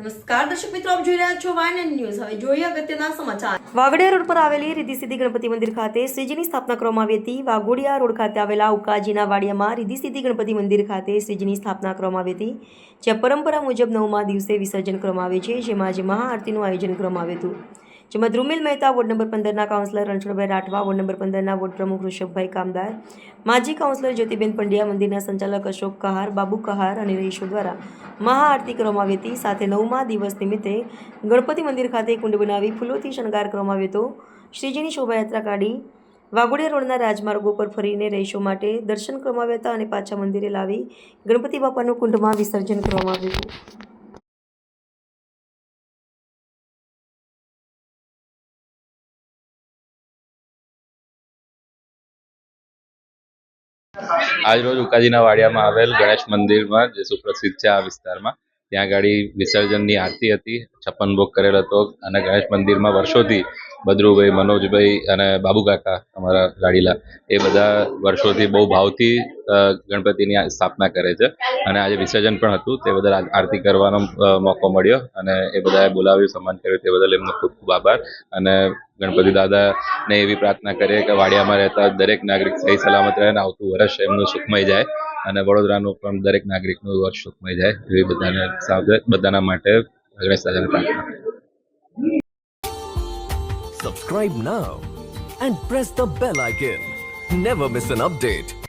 નમસ્કાર, દર્શક મિત્રો, આપ જોઈ રહ્યા છો વાયન ન્યૂઝ. હવે જોઈએ અગત્યના સમાચાર. વાગડિયા રોડ પર આવેલી રિદ્ધિ સિદ્ધિ ગણપતિ મંદિર ખાતે શ્રીજીની સ્થાપના કરવામાં આવી હતી. વાઘોડિયા રોડ ખાતે આવેલા ઉકાજીના વાડિયામાં રિદ્ધિ સિદ્ધિ ગણપતિ મંદિર ખાતે શ્રીજીની સ્થાપના કરવામાં આવી હતી, જ્યાં પરંપરા મુજબ નવમા દિવસે વિસર્જન કરવામાં આવે છે. જેમાં આજે મહાઆરતીનું આયોજન કરવામાં આવ્યું હતું. જેમાં Dhrumil Mehta, ward number પંદરના councillor Ranchhodbhai Rathwa, ward number પંદરના ward પ્રમુખ ઋષભભાઈ કામદાર, માજી કાઉન્સિલર જ્યોતિબેન પંડ્યા, મંદિરના સંચાલક અશોક કહાર, બાબુ કહાર અને રહીશો દ્વારા મહાઆરતી કરવામાં આવી હતી. સાથે નવમા દિવસ નિમિત્તે ગણપતિ મંદિર ખાતે કુંડ બનાવી ફૂલોથી શણગાર કરવામાં આવ્યો હતો. શ્રીજીની શોભાયાત્રા કાઢી વાઘોડિયા રોડના રાજમાર્ગો પર ફરીને રહીશો માટે દર્શન કરવામાં આવ્યા હતા અને પાછા મંદિરે લાવી ગણપતિ બાપાનું કુંડમાં વિસર્જન કરવામાં આવ્યું હતું. આજરોજ ઉકાજીના વાડિયામાં આવેલ ગણેશ મંદિરમાં જે સુપ્રસિદ્ધ છે આ વિસ્તારમાં ત્યાં ગાડી વિસર્જનની આરતી હતી, છપ્પન ભોગ કરેલ હતો અને ગણેશ મંદિરમાં વર્ષોથી બદરુભાઈ, મનોજભાઈ અને બાબુ કાકા અમારા લાડીલા એ બધા વર્ષોથી બહુ ભાવથી ગણપતિની સ્થાપના કરે છે. અને આજે વિસર્જન પણ હતું, તે બદલ આરતી કરવાનો મોકો મળ્યો અને એ બધાએ બોલાવ્યું, સન્માન કર્યું, તે બદલ એમનો ખૂબ ખૂબ આભાર. અને ગણપતિ દાદાને એવી પ્રાર્થના કરીએ કે વાડિયામાં રહેતા દરેક નાગરિક સહી સલામત રહે અને આવતું વર્ષ એમનું સુખમય જાય. અને વડોદરાનું પણ દરેક નાગરિકનું વર્ષ સુખમય જાય એવી બધાને બધાના માટે ગણેશ દાદાને પ્રાર્થના subscribe now and press the bell icon never miss an update.